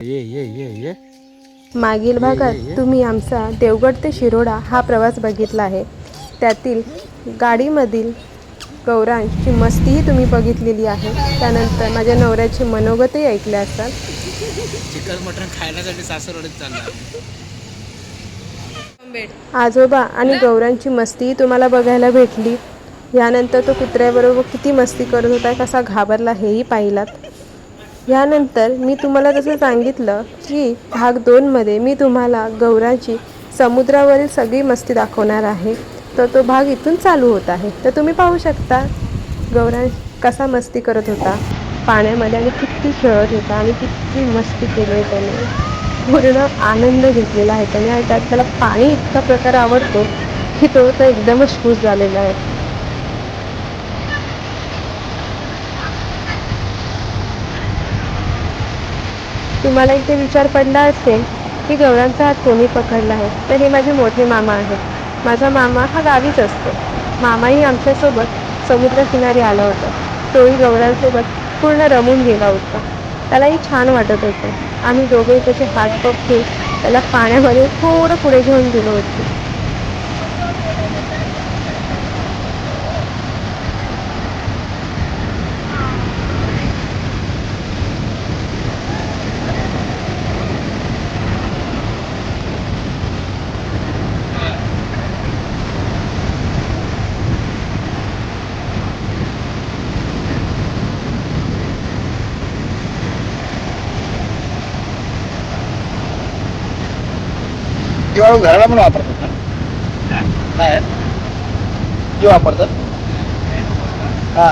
ये ये ये ये. मागील भागात तुम्ही आमचा देवगड ते शिरोडा हा प्रवास बघितला आहे. त्यातील गाडीमधील गौरांची मस्तीही तुम्ही बघितलेली आहे. त्यानंतर माझ्या नवऱ्याची मनोगतही ऐकले असाल चिकन मटण खाण्यासाठी सासरवाडीत चालला आजोबा आणि गौरांची मस्तीही तुम्हाला बघायला भेटली. यानंतर तो कुत्र्याबरोबर किती मस्ती करत होता कसा घाबरला हेही पाहिलात. यानंतर मी तुम्हाला जसं सांगितलं की भाग दोनमध्ये मी तुम्हाला गौराची समुद्रावरील सगळी मस्ती दाखवणार आहे. तर तो भाग इथून चालू होत आहे. तर तुम्ही पाहू शकता गौरा कसा मस्ती करत होता. पाण्यामध्ये आणि किती खेळत होता आणि किती मस्ती केली आहे त्याने. पूर्ण आनंद घेतलेला आहे त्याने आणि त्यात त्याला पाणी इतका प्रकार आवडतो की तो तर एकदमच खुश झालेला आहे. तुम्हाला इथे विचार पडला असेल की गौरांचा हात कोणी पकडला आहे? तर हे माझे मोठे मामा आहेत. माझा मामा हा गावीच असतो. मामाही आमच्यासोबत समुद्रकिनारी आला होता. तोही गौरांसोबत पूर्ण रमून गेला होता. त्यालाही छान वाटत होतं. आम्ही दोघे त्याचे हात पकडून त्याला पाण्यामध्ये थोडं पुढे घेऊन गेलो होतो. किंवा घराला पण वापरतात. ना काय जे वापरतात. हा.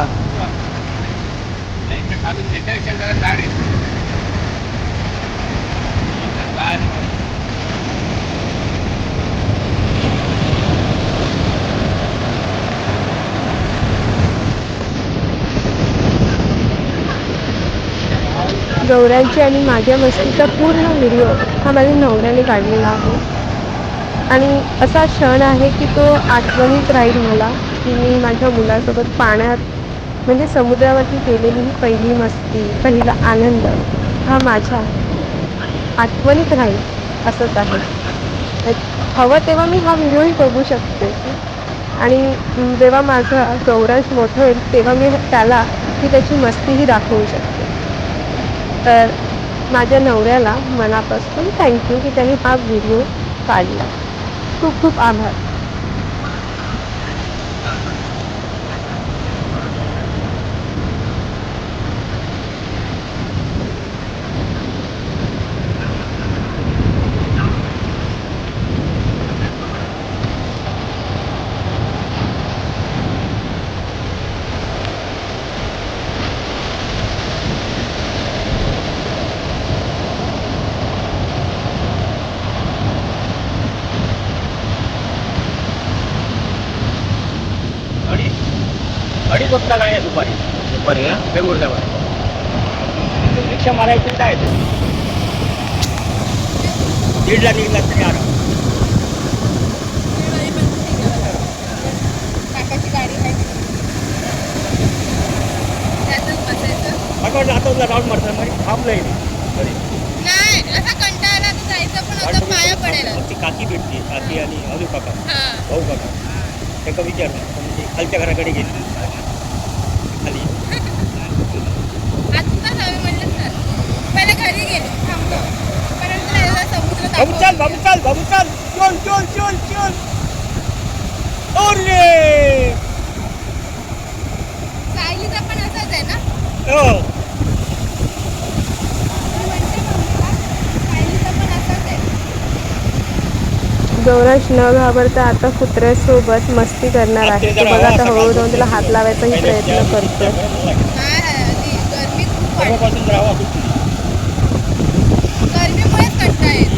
गौरांची आणि माझ्या मस्तीचा पूर्ण व्हिडिओ हा माझ्या नवऱ्याने काढलेला आहे. आणि असा क्षण आहे की तो आठवणीत राहील मला की मी माझ्या मुलासोबत पाण्यात म्हणजे समुद्रावरती केलेली ही पहिली मस्ती पहिला आनंद हा माझ्या आठवणीत राहील असंच आहे. हवं तेव्हा मी हा व्हिडिओही बघू शकते. आणि जेव्हा माझा गौरांश मोठं होईल तेव्हा मी त्याला ती त्याची मस्तीही दाखवू शकते. तर माझ्या नवऱ्याला मनापासून थँक्यू की त्यांनी हा व्हिडिओ काढला. खूप खूप आभार. अडीच वाजता काय आहे दुपारी. दुपारी वेगवेगळ्यावर रिक्षा मारायची काय? दीडला निघला तरी आराम. गाडी राऊंड मारतात म्हणजे थांबलंय घरी. नाही असा कंटाळा जायचं पण आता पाया पडेल ती काकी भेटली काकी आणि अजू काका. भाऊ काका. त्याला विचारलं पण ती खालच्या घराकडे गेली. खाली. बाबू चाल बाबू चाल बाबू चाल. चल चल चल चल. ओरे सायलीचा पण असाच आहे ना? हो मी म्हणते मम्मीला, सायलीचा पण असाच आहे गौरांश न घाबरता आता कुत्र्यासोबत मस्ती करणार आहे. तो बघा आता हळूहळू जाऊन त्याला हात लावायचाही प्रयत्न करतोय. नाही ती गरमी खूप वाटते पासून राहावा गरमीमुळेच कंटाळा येतो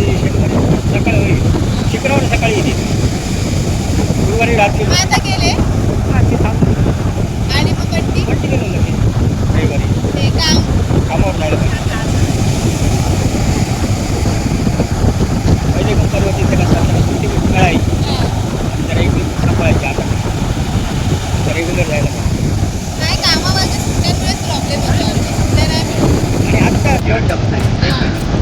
सकाळी शिखरावर सकाळी येते गुरुवारी रात्री आता गेले रात्री थांब आणि मग पट्टी पट्टी गेलो लगेच रविवारी काम कामावर जायला पाहिजे पहिले पण सर्व तिथे कसं सुट्टी मिळायची तर एक संपायची आता तर रेग्युलर जायला नाही कामामध्ये सुट्ट्यांमुळे प्रॉब्लेम होतो. सुट्ट्या नाही आणि आता जेवण जमत नाही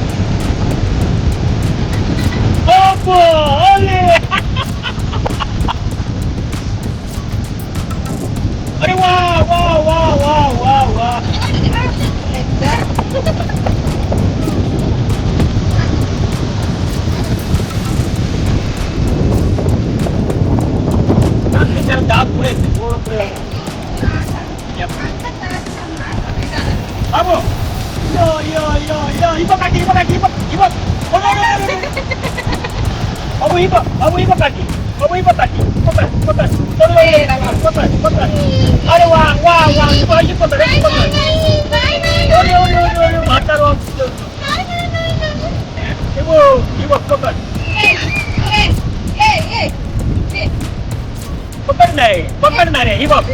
बाबू ही बघ बाबू ही बघ काकी बाबू ही बघ काकी पकड पकड पकड पकड पकड अरे वा वा वा ही बघ ही पकड ही पकड ओरे ओरे ओरे ओरे म्हातारो हे बघ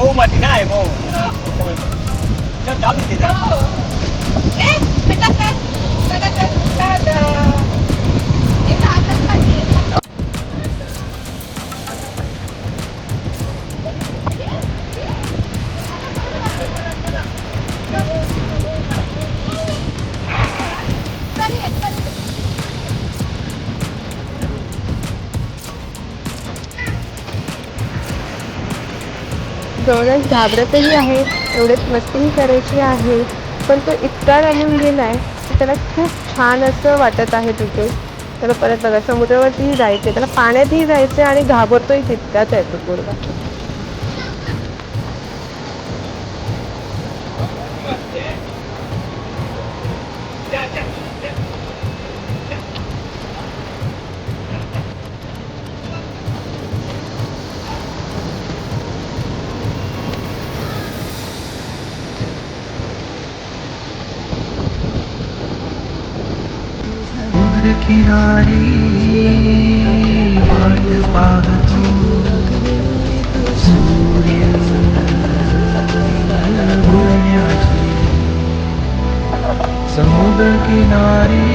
ही बघ पकड पकड नाही पकडणार आहे ही बघ ही पकड ओरे ओ भाऊ मध्ये नाही भाऊ जाऊ दे जवळच घाबरतही आहे एवढेच मस्तीही करायची आहे पण तो इतका रमून आहे की त्याला खूप छान असं वाटत आहे तिथे. त्याला परत बघा समुद्रावरतीही जायचे त्याला पाण्यातही जायचं आहे आणि घाबरतोही तितकाच आहे तो पोरगा. किनारी वाट पाहतो सूर्य समुद्र किनारी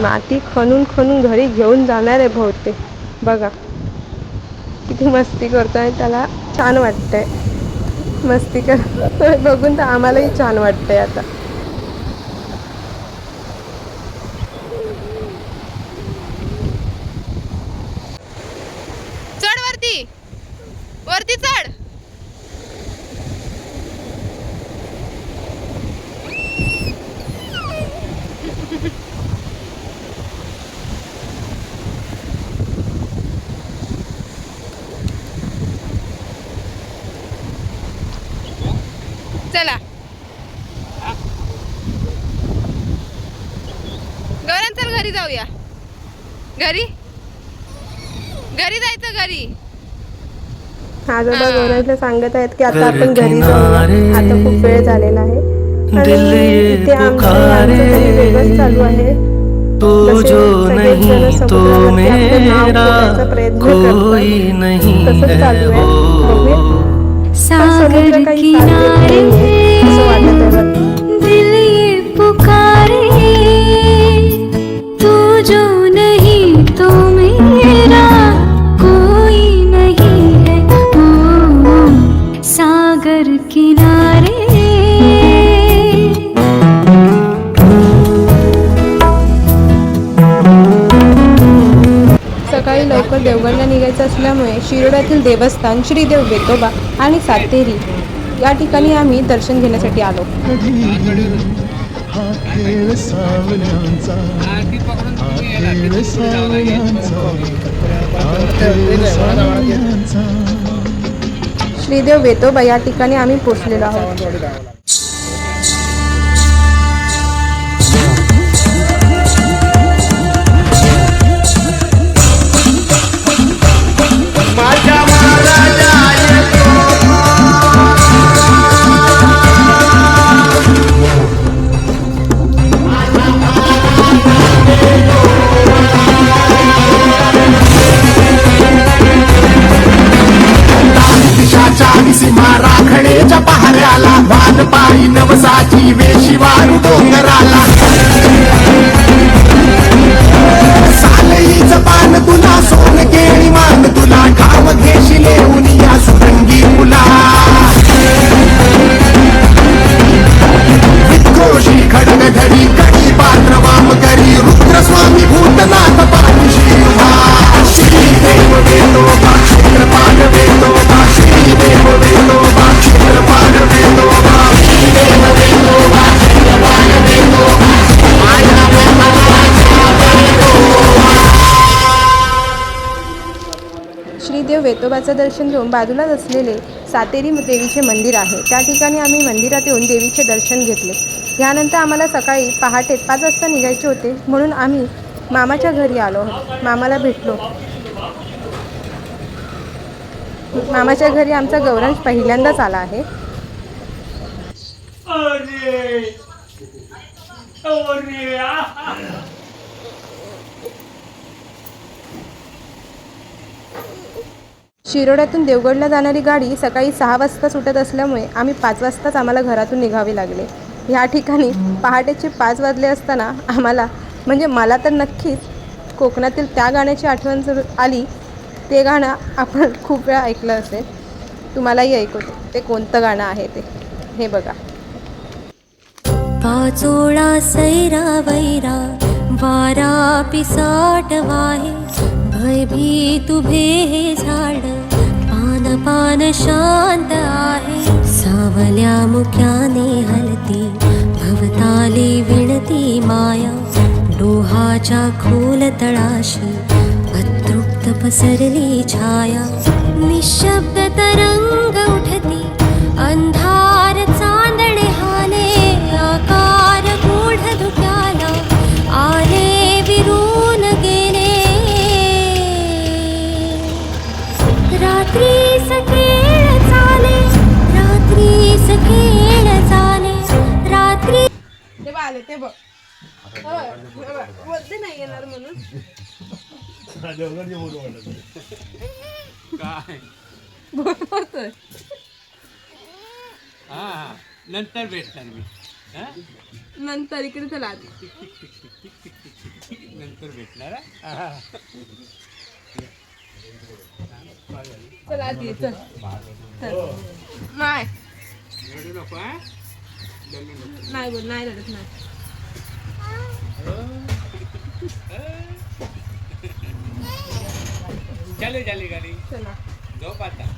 माती खणून खणून घरी घेऊन जाणार आहे बहुतेक. बघा. किती मस्ती करतोय त्याला छान वाटतंय. मस्ती कर बघून तर आम्हालाही छान वाटतंय आता. चढ वरती. वरती चढ चला गौरव चल घरी जाऊया घरी घरी जायचं घरी. आजोबा हा. गौराजला सांगत आहेत की आता आपण घरी किनारे आता खूप वेळ झालेला आहे. आणि इथे आमचं चालू आहे. तो जो नहीं तो मेरा कोई. नहीं है वो सागर किनारे असल्यामुळे शिरोड्यातील देवस्थान श्रीदेव वेतोबा आणि सातेरी या ठिकाणी आम्ही दर्शन घेण्यासाठी आलो. श्रीदेव वेतोबा या ठिकाणी आम्ही पोचलेलो आहोत. डोंगराला भान पायी नवसाची वेशी वारू डोंगराला. देवाचं दर्शन घेऊन बाजूलाच असलेले सातेरी देवीचे मंदिर आहे. त्या ठिकाणी आम्ही मंदिरात येऊन देवीचे दर्शन घेतले. यानंतर आम्हाला सकाळी पहाटे पाच वाजता निघायचे होते. म्हणून आम्ही मामाच्या घरी आलो. आहोत मामाला भेटलो. मामाच्या घरी आमचा गौरांश पहिल्यांदाच आला आहे. अरे! अरे! शिरोड्यातून देवगडला जाणारी गाडी सकाळी सहा वाजता सुटत असल्यामुळे आम्ही पाच वाजताच आम्हाला घरातून निघावे लागले. ह्या ठिकाणी पहाटेचे पाच वाजले असताना आम्हाला म्हणजे मला तर नक्कीच कोकणातील त्या गाण्याची आठवण जर आली ते गाणं आपण खूप वेळा ऐकलं असेल. तुम्हालाही ऐकवते. ते कोणतं गाणं आहे ते? हे बघा. पाचोळा सैरा वैरा वारा पिसाट वाहे भी तुभे हे झाड. पान पान शांत आहे. सावल्या मुख्याने हलती. भवताली विणती माया. डोहाच्या खोल तळाशी. अतृप्त पसरली छाया. निशब्द तरंग उठती. अंधार ते बघ. बोलते नाही येणार म्हणून. काय? बोलतोय. हा हा. नंतर भेटणार मी. हा? नंतर इकडे चला आधी. नंतर भेटणार हा? चल आधी चल. चल. नाही रडू नको हा? नको. नाही बोल नाही रडत नाही. चालेल झाली गाडी। चला। झोप आता।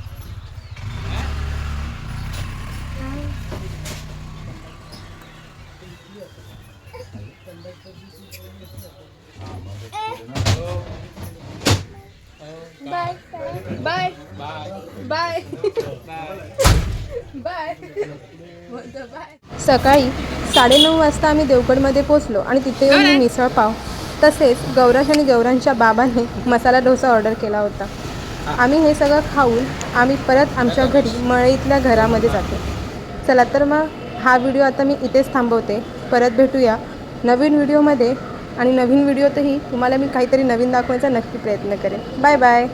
Bye bye bye bye bye. Bye. सकाळी साडेनऊ वाजता आम्ही देवगडमध्ये पोचलो आणि तिथे येऊन मी मिसळ पाव. तसेच गौराश आणि गौरांच्या बाबांनी मसाला डोसा ऑर्डर केला होता. आम्ही हे सगळं खाऊन आम्ही परत आमच्या घरी मळईतल्या घरामध्ये जातो. चला तर मग हा व्हिडिओ आता मी इथेच थांबवते. परत भेटूया नवीन व्हिडिओमध्ये आणि नवीन व्हिडिओतही तुम्हाला मी काहीतरी नवीन दाखवण्याचा नक्की प्रयत्न करेन. Bye bye.